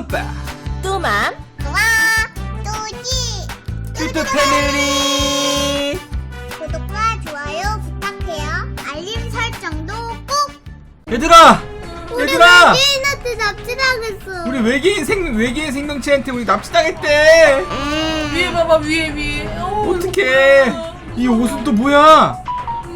뚜빠. 뚜맘. 와, 또지. 뚜뚜 패밀리. 구독과 좋아요 부탁해요. 알림 설정도 꼭. 얘들아 얘들아. 외계인한테 납치당했어. 우리 외계인 생 외계인 생명체한테 우리 납치당했대. 위에 봐봐 위에 위에. 어, 어떡해. 이 옷은 또 뭐야?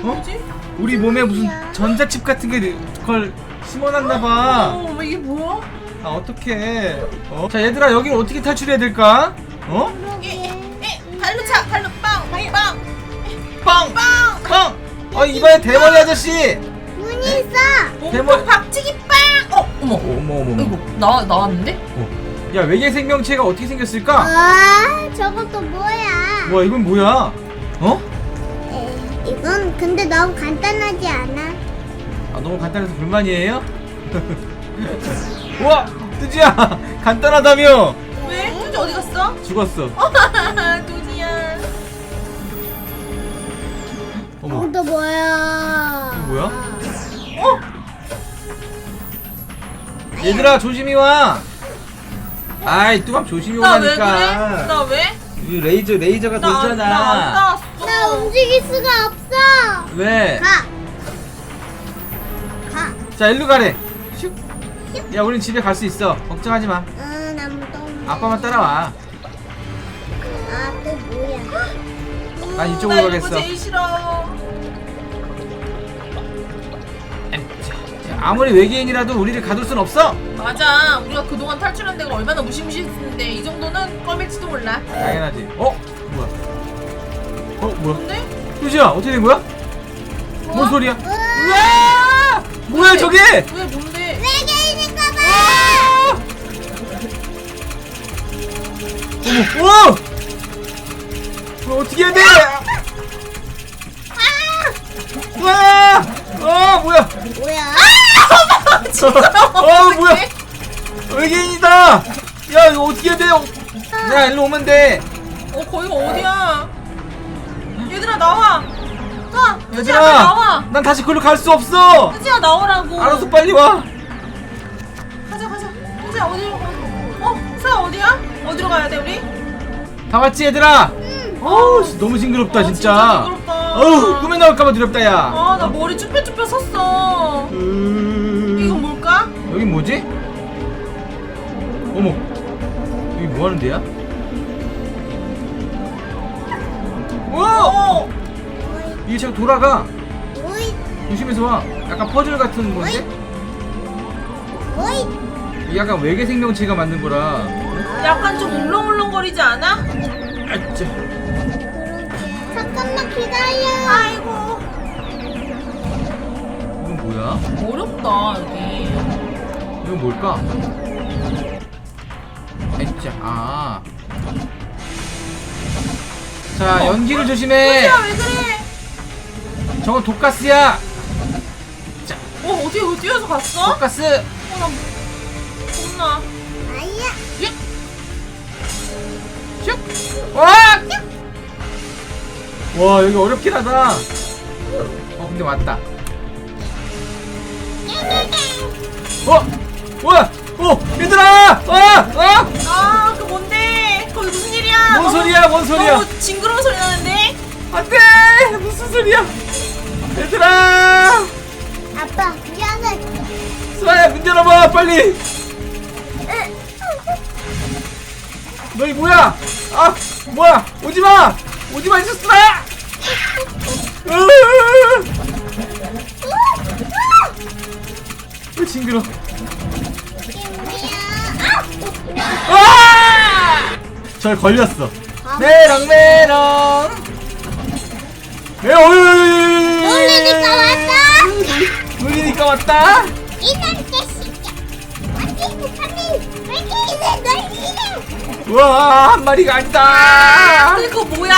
뭐지? 우리 몸에 무슨 전자칩 같은 게 그걸 심어놨나봐. 어 이게 뭐야? 아 어떡해 어? 자 얘들아 여기를 어떻게 탈출해야 될까? 어? 에, 에, 발로 차 발로 빵빵빵 빵! 빵! 빵! 어 이번에 대머리 아저씨 문이 있어. 대머리- 몸통 박치기 빵! 어 어머 어머 어머 이거 나 나왔는데? 어. 야 외계 생명체가 어떻게 생겼을까? 아, 저것도 뭐야? 와 이건 뭐야? 어? 에이, 이건 근데 너무 간단하지 않아? 아 너무 간단해서 불만이에요? 우와 뜨지야 간단하다며 왜? 뚜지 어디 갔어? 죽었어 뚜지야 어머 저것도 뭐야? 이거 뭐야? 어? 얘들아 조심히 와 아이 뚜밤 조심히 나 왜 그래? 오라니까 나 왜? 이 레이저 레이저가 나안 돌잖아 나왔어 나 움직일 수가 없어. 왜? 가. 가. 자 일로 가래 슉. 야 우린 집에 갈 수 있어 걱정하지 마 응, 아무도 없네. 아빠만 따라와 아, 또 뭐야? 난나 이쪽으로 이거 가겠어 제일 싫어 자, 아무리 외계인이라도 우리를 가둘 순 없어 맞아 우리가 그동안 탈출한 데가 얼마나 무시무시했는데 이 정도는 껌일지도 몰라 당연하지 어? 뭐야 어 뭐야 근데? 뚜지야 어떻게 된 거야? 뭔 뭐야? 소리야? 으아! 우와! 뭐야 저게? 왜 뭔데? 외계 어머 우와! 어, 어떻게 해야 돼? 와! 어 뭐야? 뭐야? 어 뭐야? 외계인이다! 야 이거 어떻게 해야 돼? 야 일로 오면 돼. 어 거기가 어디야? 얘들아 나와 가! 얘들아, 나와 난 다시 그걸로 갈 수 없어. 뚜지야 나오라고 알아서 빨리 와. 어디로 가? 어? 서야 어디야? 어디로 가야 돼 우리? 다 왔지 얘들아? 어우 씨, 너무 징그럽다 어, 진짜. 진짜 징그럽다. 어우 꿈에 나올까봐 두렵다 야. 아 나 머리 쭈뼛쭈뼛 섰어 음... 이건 뭘까? 여긴 뭐지? 어머 여기 뭐 하는 데야? 와! 어! 이게 자꾸 돌아가 오이, 조심해서 와 약간 퍼즐 같은 건데? 오이. 이게 약간 외계 생명체가 만든 거라 약간 좀 울렁울렁거리지 않아? 아 짜 잠깐만 기다려. 아이고 이건 뭐야? 어렵다 여기 이건 뭘까? 아 짜 아. 자 연기를 조심해 뚜지야 왜 그래? 저건 독가스야 어 어디 어디 뛰어서 갔어? 독가스 어나 겁나 아야. 슉! 와! 와 여기 어렵긴 하다 어 근데 왔다 어! 뭐야! 어! 얘들아! 어! 어! 아, 그 뭔데? 거기 무슨 일이야? 뭔 너무- 소리야 뭔 소리야 너무 징그러운 소리 나는데? 안돼! 무슨 소리야 얘들아! 아빠, 미안해. 수아야 문 열어봐 빨리 너희 뭐야? 아 뭐야? 오지 마! 오지마 있어 수아야 왜 징그러? 아! 절 걸렸어. 메롱 메롱! 메롱 놀리니까 왔다. 놀리니까 왔다. 이런 우와 한 마리가 아니다 그거 뭐야?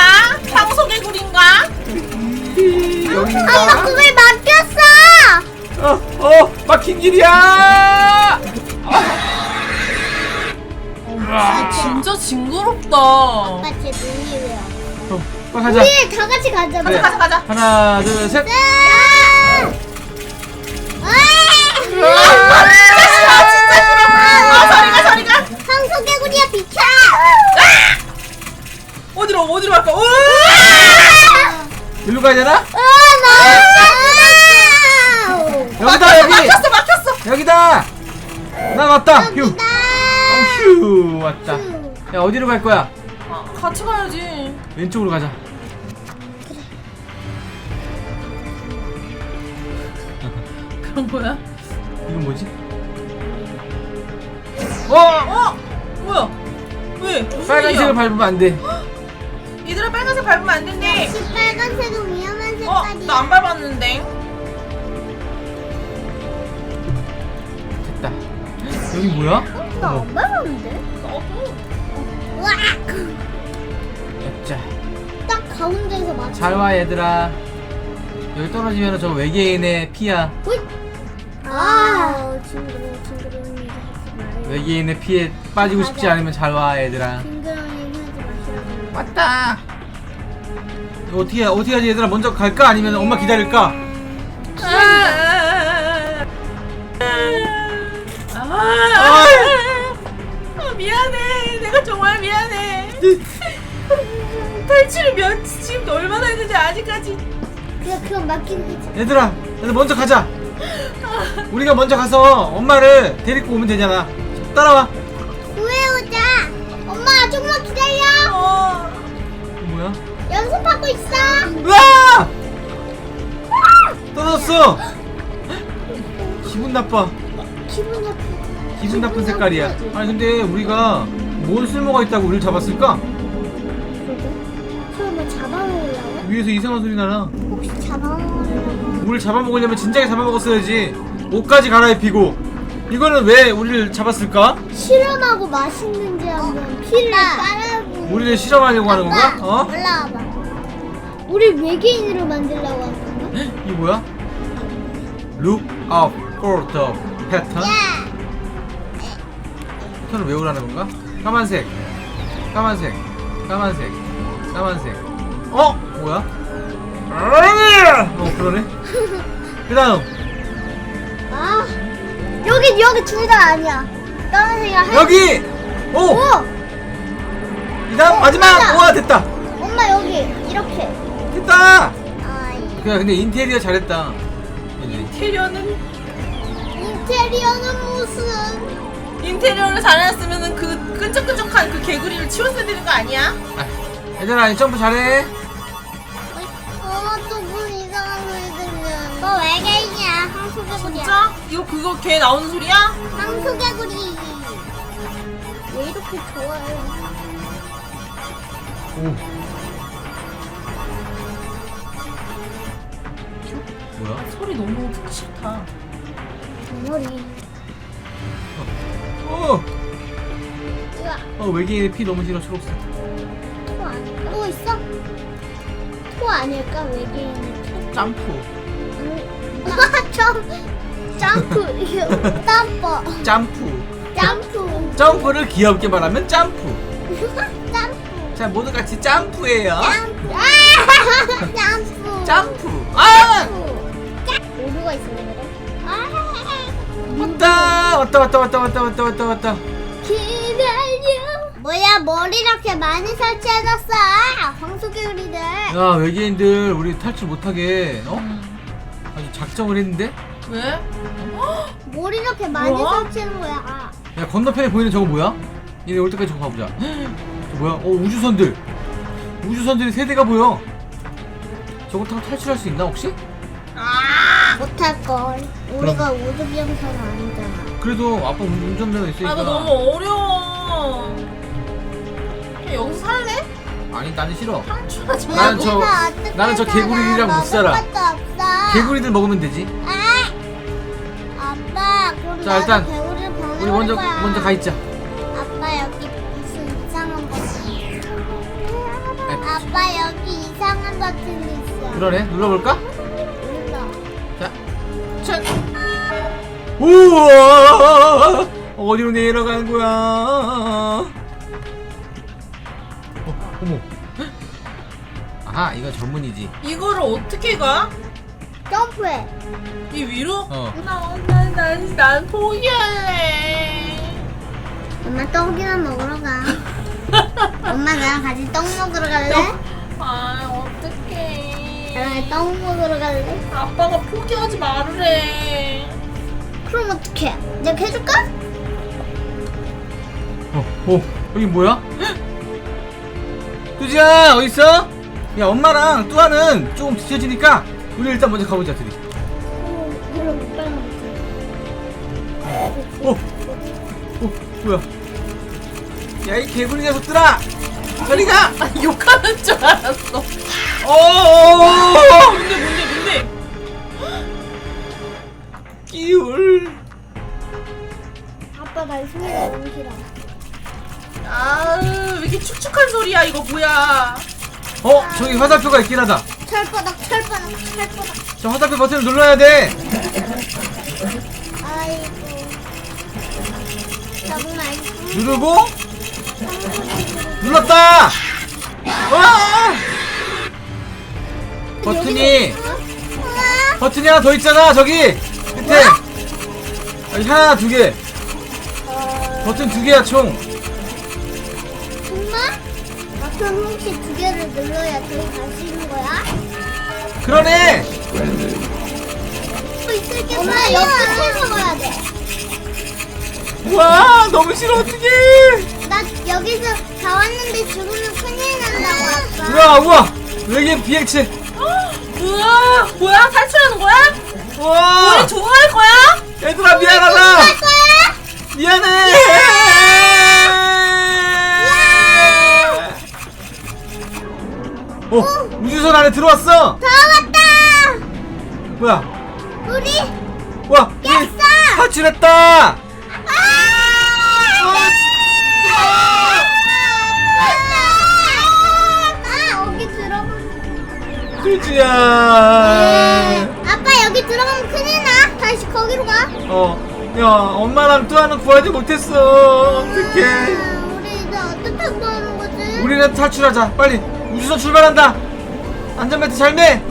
황소개구리인가? 여긴가 그걸 맡겼어. 어, 어 막힌 길이야 아, 진짜 징그럽다. 아빠 제 눈이 왜? 어, 빨리 가자 우리 다 같이 가자. 그래. 가자, 가자. 하나 둘셋 야! 와! 아, 진짜 싫어, 진짜 싫어. 아, 어디로 어디로 갈까? 일로 가야 되나? 아, 아, 아, 여기다 여기. 막혔어 막혔어. 여기다. 나 왔다. 휴휴. 어, 왔다. 야 어디로 갈 거야? 아, 같이 가야지. 왼쪽으로 가자. 뭐야? 이건 뭐지? 어 어? 뭐야? 왜? 빨간색을 밟으면 안돼. 얘들아 빨간색 밟으면 안 된대. 역시 빨간색은 위험한 어? 색깔이야. 나 안 밟았는데. 됐다. 여기 뭐야? 어머, 나안 밟았는데? 나도. 와! 자, 딱 가운데에서 맞춰. 잘 와 얘들아. 여기 떨어지면 저 외계인의 피야. 아, 징그러워, 징그러운 얘기 하지 마요. 외계인의 피에 빠지고 싶지. 않으면 잘 와 얘들아. 징그러운 얘기 하지 마시라고. 왔다. 이거 어떻게 어떻게 하지 얘들아? 먼저 갈까 아니면 엄마 기다릴까? 아, 미안해. 내가 정말 미안해. 탈출을 몇 지금 얼마나 했는데 아직까지 그냥 그건 맡기는 거지. 얘들아, 얘들 먼저 가자. 우리가 먼저 가서 엄마를 데리고 오면 되잖아. 따라와. 구해오자. 엄마, 조금만 기다려. 어. 연습하고 있어. 으아! 떨어졌어. 기분 나빠. 기분 나쁘. 기분 나쁜 색깔이야. 아니 근데 우리가 뭔 쓸모가 있다고 우리를 잡았을까? 설마 잡아먹으려고? 위에서 이상한 소리 나나? 혹시 잡아먹으려고? 우리를 잡아먹으려면 진작에 잡아먹었어야지. 옷까지 갈아입히고. 이거는 왜 우리를 잡았을까? 실험하고 맛있는지 한번 피를 빨아보고. 우리를 실험하려고 하는 건가? 어? 올라와봐. 우리 외계인으로 만들려고 하는 건가? 이 뭐야? Look out for the pattern. 야! 패턴을 외우라는 건가? 까만색, 까만색, 까만색, 까만색. 어? 뭐야? 어 그러네. 그다음 아, 여기 여기 둘 다 아니야. 까만색이랑 하얀. 여기. 오. 오, 이다음 어, 마지막. 우와 됐다. 엄마 여기 이렇게. 됐다. 아, 그래 근데 인테리어 잘했다. 인테리어는 인테리어는 무슨? 인테리어를 잘해놨으면은 그 끈적끈적한 그 개구리를 치웠어야 되는 거 아니야? 아, 얘들아 이 점프 잘해. 어, 또뭔 이상한 소리 들려. 너 외계인이야. 황소개구리야. 진짜? 이거 그거 걔 나오는 소리야? 황소개구리. 왜 이렇게 좋아요? 오. 뭐야? 소리 너무 듣기 싫다. 머리. 어. 우와, 어 외계인의 피 너무 싫어 초록색. 토 아닐까? 또 있어? 토 아닐까 외계인? 점프. 아, 점 점프 이거 점프 점프. 점프 점프를 귀엽게 말하면 점프. 자, 모두 같이 점프해요. 점프. 점프. 점프. 아! 아! 오류가 있었네. 아! 왔다. 왔다 왔다 왔다 왔다 왔다 왔다 왔다. 기다려. 뭐야 뭘 이렇게 많이 설치해놨어? 황소개구리들. 야, 외계인들 우리 탈출 못하게 어? 아주 작정을 했는데? 왜? 어? 뭘 이렇게 많이 설치하는 거야? 야, 건너편에 보이는 저거 뭐야? 얘네 올 때까지 저거 가보자. 저 뭐야? 어 우주선들. 우주선들이 세 대가 보여. 저거 타고 탈출할 수 있나 혹시? 아! 못할걸 우리가 우주비행사는 아니잖아 그래도 아빠 운- 운전면허 있으니까. 아, 나 너무 어려워. 그냥 여기서 살래? 아니 나는 싫어. 탈출하지 마. 나는 저- 어떻게 나는 저 살아? 개구리랑 못 먹을 살아. 것도 없어 개구리들 먹으면 되지. 아! 아빠 그럼 자, 나도 일단 개구리를 우리 먼저 거야 먼저 가 있자. 있어 그러네. 눌러볼까? 눌러 자, 짠. 우와! 어디로 내려가는 거야? 어, 어머. 아하, 이건 전문이지. 이거를 어떻게 가? 점프해 이 위로? 어. 난, 난, 난 포기할래. 엄마 떡이나 먹으러 가 엄마 나랑 같이 떡 먹으러 갈래? 아, 어떡해. 나랑 떡 먹으러 갈래? 아빠가 포기하지 말으래. 그럼 어떡해? 내가 해줄까? 어, 어, 여기 뭐야? 뚜지야, 어딨어? 야, 엄마랑 뚜아는 조금 뒤쳐지니까 우리 일단 먼저 가보자, 둘이. 어, 어, 뭐야? 야, 이 개구리 녀석들아! 저리 가! 아, 욕하는 줄 알았어. 어, 어, 뭔데, 뭔데, 뭔데? 끼울. 아빠 나 소리가 너무 싫어. 아, 왜 이렇게 축축한 소리야, 이거 뭐야. 어, 저기 화살표가 있긴 하다. 철바닥 철바닥 철바닥. 저 화살표 버튼을 눌러야 돼. 아이고. 정말. 누르고 눌렀다. 와! 버튼이 우와. 버튼이 하나 더 있잖아 저기 밑에. 아니, 하나 두 개. 버튼 두 개야 총. 정말? 아, 그럼 혹시 두 개를 눌러야 저기 갈수 있는 거야? 그러네. 또 있을 게 엄마 옆에 채서 가야 돼. 와 너무 싫어 어떡해. 나 여기서 다 왔는데 죽으면 큰일 난다고 아빠. 우와 우와 외계 비행체. 우와, 뭐야? 탈출하는 거야? 와 우리 좋아할 거야? 얘들아 미안하다. 할 거야? 미안해. 어 우주선 안에 들어왔어. 다 왔다. 뭐야? 우리 와 우리 깼어. 탈출했다. 야. 아빠 여기 들어가면 큰일 나. 다시 거기로 가. 어, 야, 엄마랑 뚜아는 구하지 못했어. 어떡해. 아, 우리 이제 어떻게 구하는 거지? 우리는 탈출하자. 빨리. 우주선 출발한다. 안전벨트 잘 매.